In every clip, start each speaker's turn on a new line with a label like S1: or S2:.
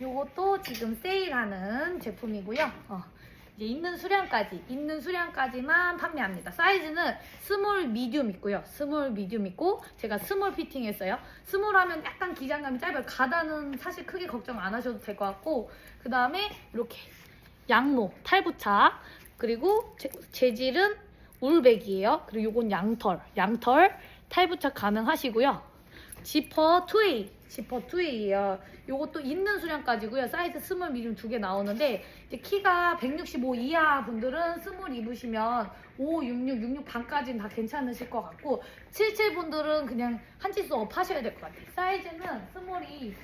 S1: 요것도 지금 세일하는 제품이고요. 어, 이제 있는 수량까지, 있는 수량까지만 판매합니다. 사이즈는 스몰, 미디움 있고요. 스몰, 미디움 있고 제가 스몰 피팅 했어요. 스몰 하면 약간 기장감이 짧아요. 가다는 사실 크게 걱정 안 하셔도 될 것 같고 그 다음에 이렇게 양모, 탈부착 그리고 재, 재질은 울백이에요. 그리고 요건 양털, 양털 탈부착 가능하시고요. 지퍼 투웨이, 지퍼 투웨이예요. 요것도 있는 수량까지고요. 사이즈 스몰, 미디움 두 개 나오는데 이제 키가 165 이하 분들은 스몰 입으시면 5, 66, 66 반까지는 다 괜찮으실 것 같고 77 분들은 그냥 한 치수 업 하셔야 될 것 같아요. 사이즈는 스몰이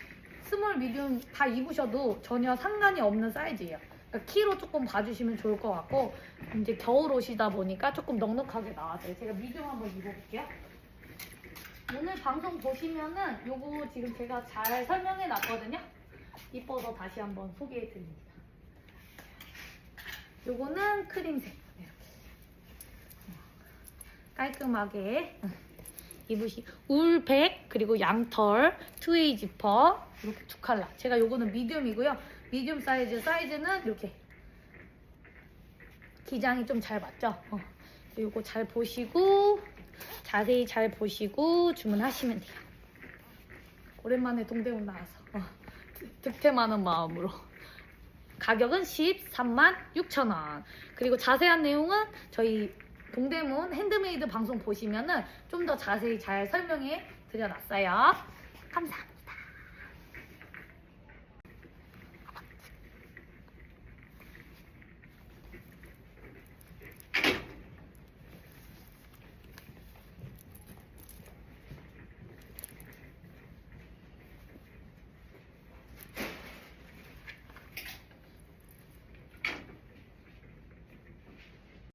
S1: 스몰, 미디움 다 입으셔도 전혀 상관이 없는 사이즈예요. 그러니까 키로 조금 봐주시면 좋을 것 같고 이제 겨울 옷이다 보니까 조금 넉넉하게 나왔어요. 제가 미디움 한번 입어볼게요. 오늘 방송 보시면은 요거 지금 제가 잘 설명해 놨거든요. 이뻐서 다시 한번 소개해 드립니다. 요거는 크림색. 이렇게. 깔끔하게 입으시 울백 그리고 양털 투웨이 지퍼 이렇게 두 컬러. 제가 요거는 미디움이고요. 미디움 사이즈 사이즈는 이렇게 기장이 좀 잘 맞죠? 어. 요거 잘 보시고 자세히 잘 보시고 주문하시면 돼요. 오랜만에 동대문 나와서 어, 득- 득템하는 마음으로 가격은 13만 6천 원. 그리고 자세한 내용은 저희 동대문 핸드메이드 방송 보시면은 좀 더 자세히 잘 설명해 드려놨어요. 감사합니다.